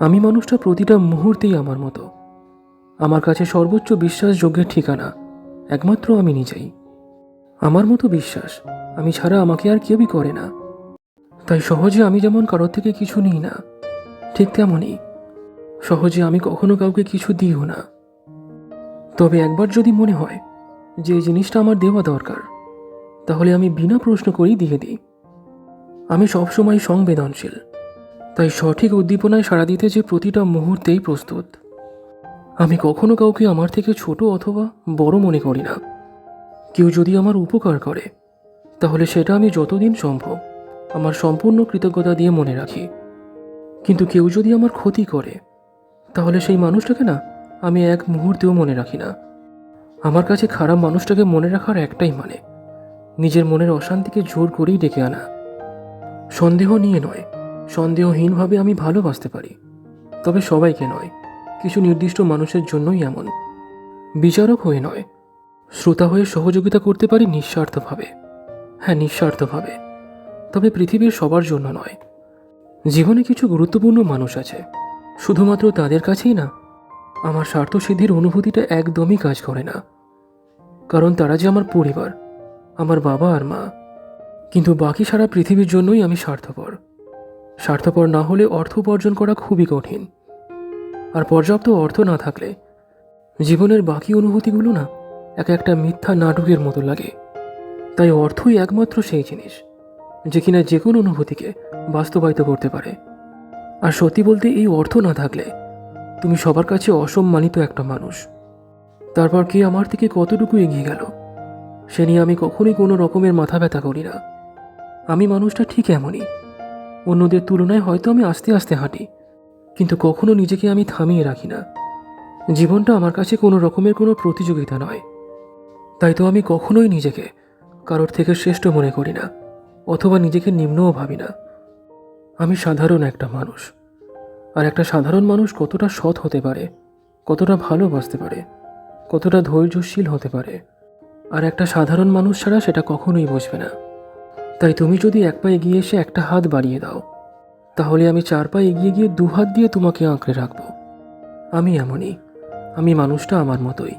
আমি মানুষটা প্রতিটা মুহূর্তেই আমার মতো। আমার কাছে সর্বোচ্চ বিশ্বাসযোগ্যের ঠিকানা একমাত্র আমি নিজেই। আমার মতো বিশ্বাস, আমি ছাড়া আমাকে আর কেউই করে না। তাই সহজে আমি যেমন কারোর থেকে কিছু নিই না, ঠিক তেমনই সহজে আমি কখনো কাউকে কিছু দিও না। তবে একবার যদি মনে হয় যে জিনিসটা আমার দেওয়া দরকার, তাহলে আমি বিনা প্রশ্ন করেই দিয়ে দিই। আমি সবসময় সংবেদনশীল। তাই সঠিক উদ্দীপনায় সাড়া দিতে যে প্রতিটা মুহূর্তেই প্রস্তুত। আমি কখনো কাউকে আমার থেকে ছোট অথবা বড় মনে করি না। কেউ যদি আমার উপকার করে, তাহলে সেটা আমি যতদিন সম্ভব আমার সম্পূর্ণ কৃতজ্ঞতা দিয়ে মনে রাখি। কিন্তু কেউ যদি আমার ক্ষতি করে, তাহলে সেই মানুষটাকে না আমি এক মুহূর্তেও মনে রাখি না। আমার কাছে খারাপ মানুষটাকে মনে রাখার একটাই মানে নিজের মনের অশান্তিকে জোর করেই ডেকে আনা। সন্দেহ নিয়ে নয় সন্দেহহীনভাবে আমি ভালোবাসতে পারি। তবে সবাইকে নয়, কিছু নির্দিষ্ট মানুষের জন্যই এমন। বিচারক হয়ে নয়, শ্রোতা হয়ে সহযোগিতা করতে পারি নিঃস্বার্থভাবে। হ্যাঁ নিঃস্বার্থভাবে। তবে পৃথিবীর সবার জন্য নয়। জীবনে কিছু গুরুত্বপূর্ণ মানুষ আছে। শুধুমাত্র তাদের কাছেই না, আমার স্বার্থসিদ্ধির অনুভূতিটা একদমই কাজ করে না। কারণ তারা যে আমার পরিবার, আমার বাবা আর মা, কিন্তু বাকি সারা পৃথিবীর জন্যই আমি স্বার্থপর। স্বার্থপর না হলে অর্থ উপার্জন করা খুবই কঠিন। আর পর্যাপ্ত অর্থ না থাকলে জীবনের বাকি অনুভূতিগুলো না এক একটা মিথ্যা নাটকের মতো লাগে। তাই অর্থই একমাত্র সেই জিনিস যে কিনা যে কোনো অনুভূতিকে বাস্তবায়িত করতে পারে। আর সত্যি বলতে এই অর্থ না থাকলে তুমি সবার কাছে অসম্মানিত একটা মানুষ। তারপর কে আমার থেকে কতটুকু এগিয়ে গেল? সে নিয়ে আমি কখনোই কোনো রকমের মাথা ব্যথা করি না। আমি মানুষটা ঠিক এমনই। অন্যদের তুলনায় হয়তো আমি আস্তে আস্তে হাঁটি। কিন্তু কখনো নিজেকে আমি থামিয়ে রাখি না। জীবনটা আমার কাছে কোনো রকমের কোনো প্রতিযোগিতা নয়। তাই তো আমি কখনোই নিজেকে কারোর থেকে শ্রেষ্ঠ মনে করি না, অথবা নিজেকে নিম্নও ভাবি না। আমি সাধারণ একটা মানুষ, আর একটা সাধারণ মানুষ কতটা সৎ হতে পারে, কতটা ভালোবাসতে পারে, কতটা ধৈর্যশীল হতে পারে, আর একটা সাধারণ মানুষ ছাড়া সেটা কখনোই বুঝবে না। তাই তুমি যদি এক পা এগিয়ে এসে একটা হাত বাড়িয়ে দাও, তাহলে আমি চার পা এগিয়ে গিয়ে দু হাত দিয়ে তোমাকে আঁকড়ে রাখব। আমি এমনই। আমি মানুষটা আমার মতোই।